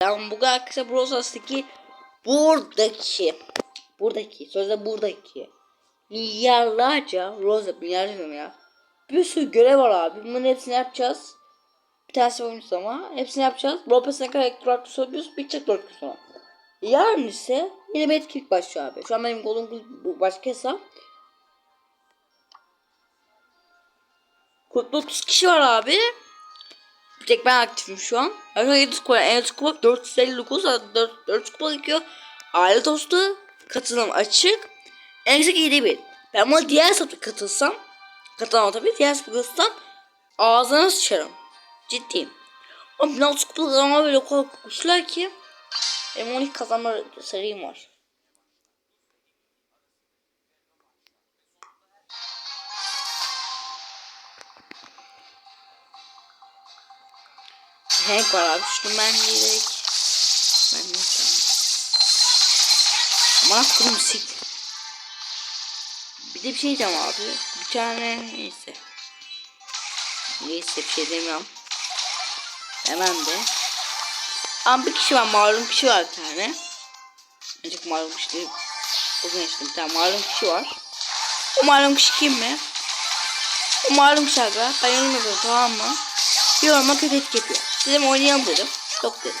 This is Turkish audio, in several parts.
Ben bugün arkadaşlar Brawl Stars'taki buradaki buradaki sözde buradaki milyarlarca Rosa milyarlarca diyorum ya. Bir sürü görev var abi. Bunların hepsini yapacağız. Bir tanesi oyuncu ama hepsini yapacağız. Pass'ine kadar elektronik söylüyoruz bitecek 4 gün sonra. Yarın ise yeni bir etkinlik başlıyor abi. Şu an benim golüm bu başka hesap. Kulüpte 30 kişi var abi tek ben aktifim şu an. Arkadaşlar 700 kupa, en az kupa 459, 4, 400 kupa gerekiyor. Aile dostu, katılım açık. En yüksek 7000. Ben buna diğer hesapta katılsam, katılamam tabii, diğer hesapta katılsam ağzına sıçarım. Ciddiyim. Ama 1600 kupalık ama böyle o kadar güçlüler ki benim 12 kazanma serim var. Hank var abi. Şunu ben direkt. Ben ne kurum sik. Bir de bir şey diyeceğim abi. Bir tane neyse. Neyse bir şey demiyorum. Hemen de. Ama bir kişi var malum kişi var bir tane. Ancak malum kişi değil. Bugün işte bir tane malum kişi var. O malum kişi kim mi? O malum kişi aga. Ben yorum yapıyorum tamam mı? Yoruma kötü etki yapıyor. Dedim oynayalım dedim. Yok dedim.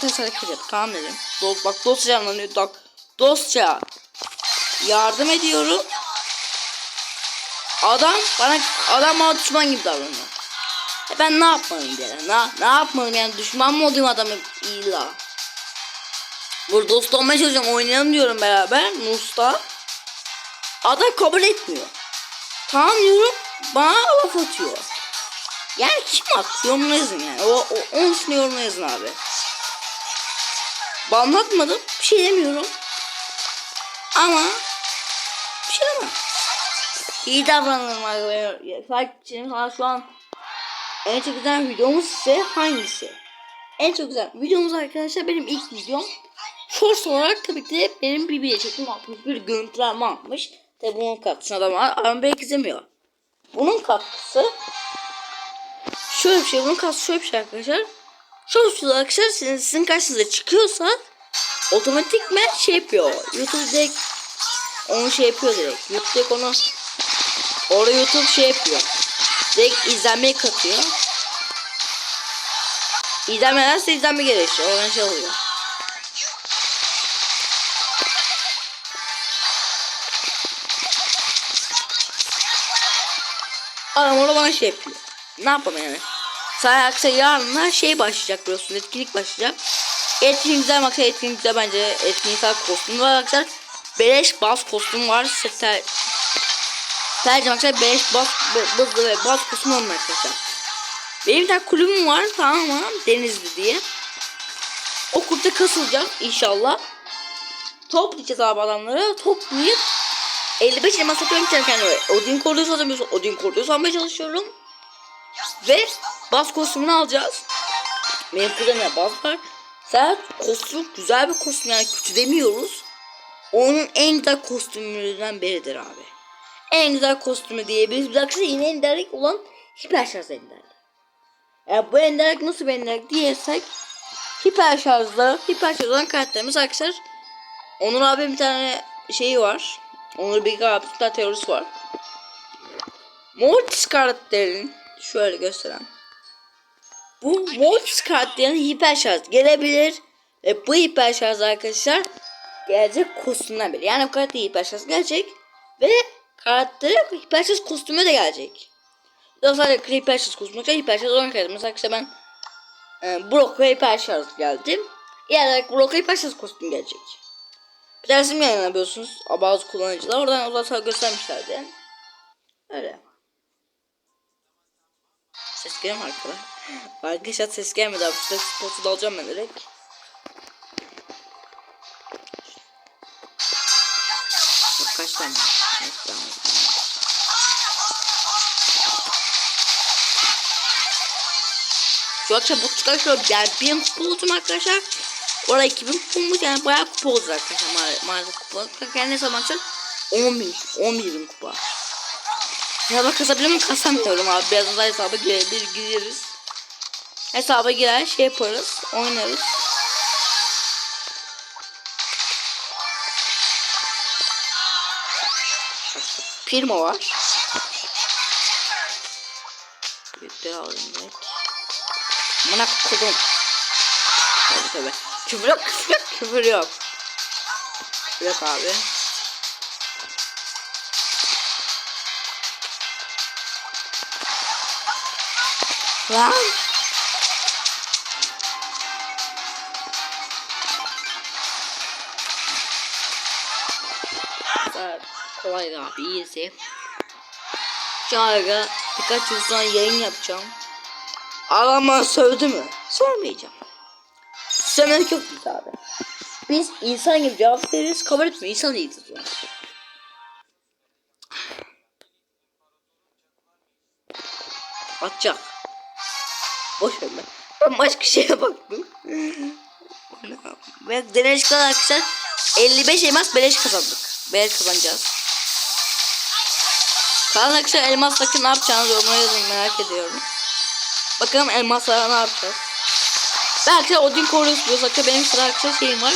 Ters hareket yaptım. Tamam dedim. Dost, bak dostça anlanıyor. Bak dostça yardım ediyorum. Adam bana adam bana düşman gibi davranıyor. E ben ne yapmalıyım yani? Ne, ne yapmalıyım yani? Düşman mı olayım adamı illa? Burada dost olmaya çalışıyorum. Oynayalım diyorum beraber. Nusta. Adam kabul etmiyor. Tamam diyorum. Bana laf atıyor. Yani kim haklı? Yorumuna yazın yani. O, o, onun için yorumuna yazın abi. Banlatmadım. Bir şey demiyorum. Ama bir şey demem. İyi davranırım abi. Takipçilerim şu an en çok güzel videomuz ise hangisi? En çok güzel videomuz arkadaşlar benim ilk videom. Shorts olarak tabii ki de benim BB'ye çekim atmış bir görüntülenme atmış. Tabi bunun katkısına da var ama belki izlemiyor. Bunun katkısı şöyle bir şey bunun katkısı şöyle bir şey arkadaşlar. Shorts arkadaşlar sizin, sizin karşınıza çıkıyorsa otomatikmen şey yapıyor. YouTube direkt onu şey yapıyor direkt. YouTube direkt onu orada YouTube şey yapıyor. Direkt izlenmeyi katıyor. İzlenmelerse izlenme gerekiyor. Oradan şey oluyor. Adam orada bana şey yapıyor. Ne yapalım yani? Sadece aksa yarın şey başlayacak biliyorsun. Etkinlik başlayacak. Etkinlik güzel baksa etkinlik güzel bence. Etkinlik kostüm var arkadaşlar. Beleş baz kostüm var. Seter Sadece arkadaşlar beleş baz bızlı ve baz kostüm olmuyor arkadaşlar. Benim bir kulübüm var tamam mı? Denizli diye. O kulüpte kasılacak inşallah. Toplayacağız abi adamları. Toplayıp 55 elmas satıyorum kendime. Odin koridor satamıyorsun. Odin koridor satmaya çalışıyorum. Ve baz kostümünü alacağız. Benim kuzenimde baz var. Sen kostüm güzel bir kostüm yani kötü demiyoruz. Onun en güzel kostümlerinden biridir abi. En güzel kostümü diyebiliriz. Biz arkadaşlar yine enderlik olan hiper şarj enderlik. Yani bu enderlik nasıl bir enderlik diyersek hiper şarjda hiper şarj olan karakterimiz arkadaşlar Onur abi bir tane şeyi var. Onur Bilge abi bir tane teorisi var. Mortis karakterin şöyle gösteren. Bu Mortis karakterin hiper şarj gelebilir. Ve bu hiper şarj arkadaşlar gelecek kostümden. Yani bu karakter hiper şarj gelecek. Ve karakter hiper şarj kostümü de gelecek. Yok sadece hiper şarj kostümü gelecek. Hiper şarj olan karakter. Mesela işte ben e, Brock ve hiper şarj geldim. Yani Brock hiper şarj kostümü gelecek. Bir resim yayınlamıyorsunuz. Bazı kullanıcılar oradan uzakta göstermişlerdi. Öyle. Ses geliyor mu? Arkadaşlar ses gelmedi abi. Ses spotu da alacağım ben direkt. Yok kaç tane? Neyse, tamam. Şu akşam bu çıkarsa yani bir kupa olacağım arkadaşlar. Orada 2000 kupamız yani bayağı kupa olacak arkadaşlar ma maalesef kupa. Yani ne zaman açar? 10 bin, 11 bin kupa. Ya bak kasabiliyor muyum? Kasamıyorum abi. Birazdan da hesaba girebilir gireriz. Hesaba girer şey yaparız oynarız. Firma var. Büyükleri alayım direkt. Tabii tabii. Küfür yok küfür yok küfür yok. Küfür yok abi. Lan. Kolaydı abi iyisi. Şu birkaç yıl sonra yayın yapacağım. Adam bana sövdü mü? Sormayacağım. Sövmek yok biz abi. Biz insan gibi cevap veririz kabul etmiyor. İnsan değiliz yani. Atacak. Boş ver ben. Ben başka şeye baktım. Ve deney kadar arkadaşlar 55 elmas beleş kazandık. Beleş kazanacağız. Kalan arkadaşlar elmasla ne yapacağını yorumlara yazın merak ediyorum. Bakalım elmasla ne yapacağız. Arkadaşlar Odin koruyoruz diyoruz. Arkadaşlar benim sıra şeyim var.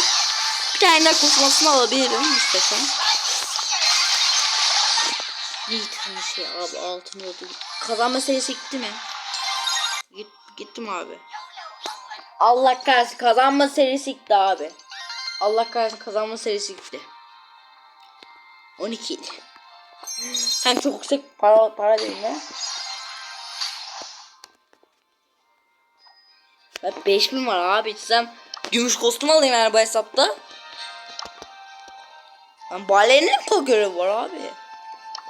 Bir tane daha kurtulmasını alabilirim istesem. Yiğit'in şey abi altın oldu. Kazanma serisi gitti mi? Git, gittim abi. Allah kahretsin kazanma serisi gitti abi. Allah kahretsin kazanma serisi gitti. 12 idi. Sen çok yüksek para, para değil mi? Ya 5000 var abi. Sen gümüş kostüm alayım yani bu hesapta. Ben balenin mi görevi var abi?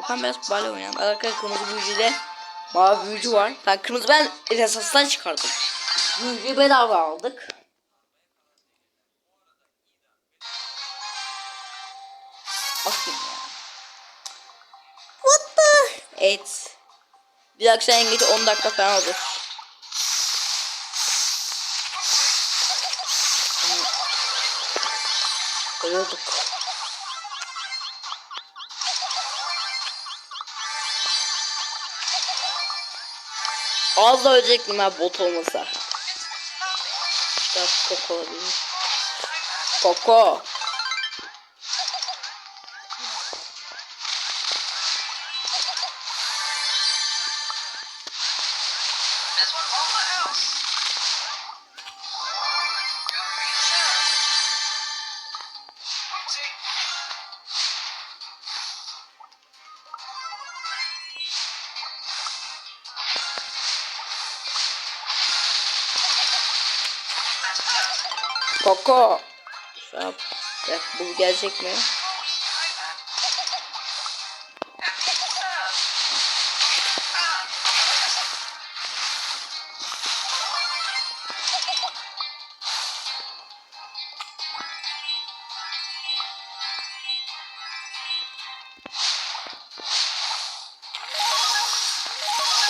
Bakalım biraz bale oynayalım. Arkadaşlar kırmızı büyücüde mavi büyücü var. Ben kırmızı ben esasdan çıkardım. Büyücüyü bedava aldık. Bir akşam en geç 10 dakika falan olur. Ölüyorduk. Az da ölecektim ben bot olmasa. Biraz Koko olabilir. Koko. Koko. Bak bu gelecek mi?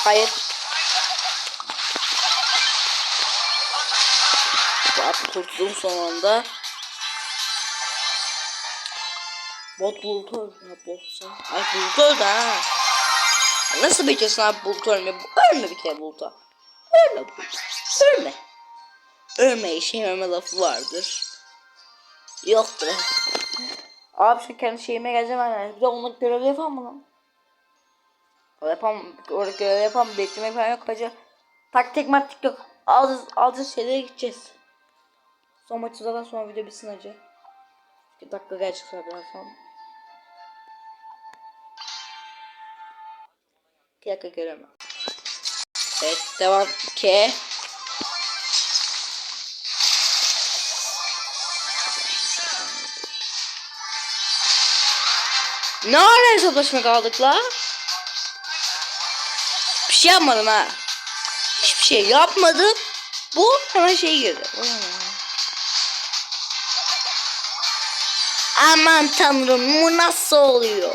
Hayır. Kurtuldum son anda. Bot bulut öldü ya botsa. Ay bulut öldü ha. Nasıl bekliyorsun abi bulut ölme? Ölme bir kere buluta. Ölme bulut. Ölme. Ölme işe ölme lafı vardır. Yoktur. Abi şu kendi şeyime geleceğim ben. Bir de onu görev yapamam lan? Yapam, orada görev yapam, beklemek falan yok hacı. Taktik maktik yok. Alacağız, alacağız şeylere gideceğiz. Son maçı zaten sonra video bitsin hacı. 2 dakika sonra biraz sonra. 2 dakika göremem. Evet devam ki. Ne ara hesaplaşma kaldık la? Bir şey yapmadım ha. Hiçbir şey yapmadım. Bu hemen şey girdi. Aman. Tanrım bu nasıl oluyor?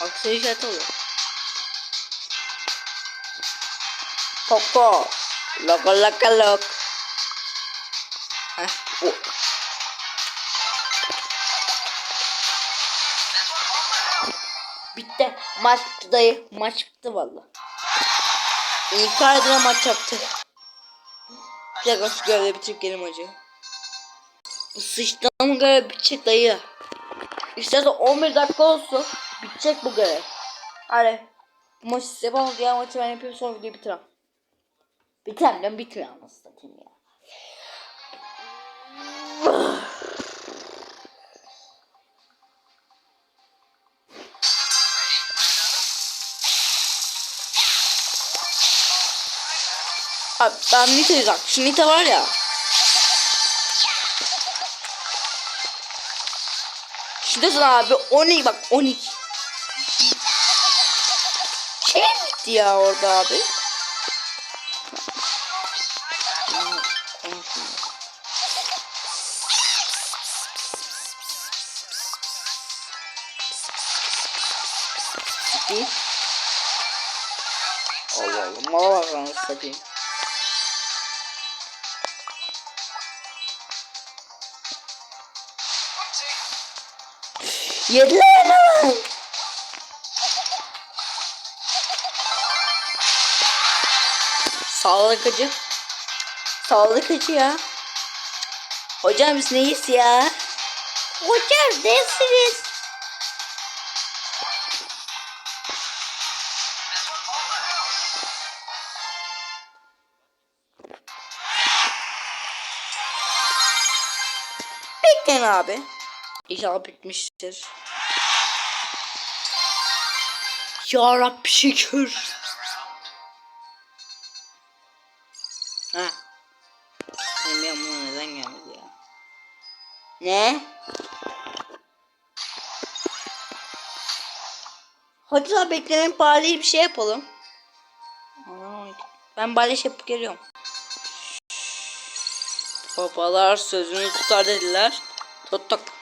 Aksi işaret oluyor. Loko loko lok. Maç bitti dayı. Maç bitti valla. Icardi'ne maç yaptı. Bir dakika şu görevi bitirip gelim acı. Bu sıçtığım görev bitecek dayı. İstersen 11 dakika olsun. Bitecek bu görev. Hadi. Bu maçı size yapalım. Diğer maçı ben yapayım sonra videoyu bitirem. Bitirem ben bitirem nasıl satayım ya. Abi ben Nita'yı bak. Şu Nita var ya. Sana abi 12 bak 12. Şey bitti ya orada abi? Allah Allah mala bak lan satayım. Yediler lan. Sağlık acı. Sağlık acı ya. Hocam biz neyiz ya? Hocam nesiniz? Bekleyin abi. İnşallah bitmiştir. Ya Rabbi şükür. Ha. Benim buna neden gelmedi ya? Ne? Hadi daha beklenen bari bir şey yapalım. Ben bari şey yapıp geliyorum. Babalar sözünü tutar dediler. Tuttuk.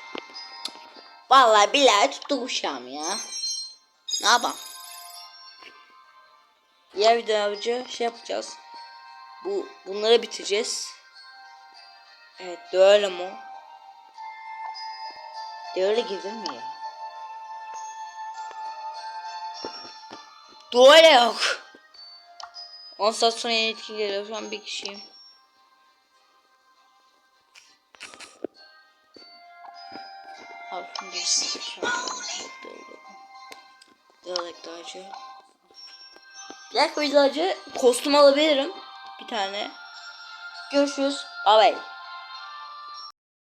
Vallahi billahi tuttuk uşağım ya. Ne yapalım? Diğer videoda şey yapacağız. Bu bunları bitireceğiz. Evet böyle mi? Böyle gibi mi ya? Duale yok. 10 saat sonra yeni etki geliyor. Şu an bir kişiyim. Abi şunu geçsin. Şu an Diyalek dağcı. Diğer koyucu kostüm alabilirim. Bir tane. Görüşürüz. Bye bye.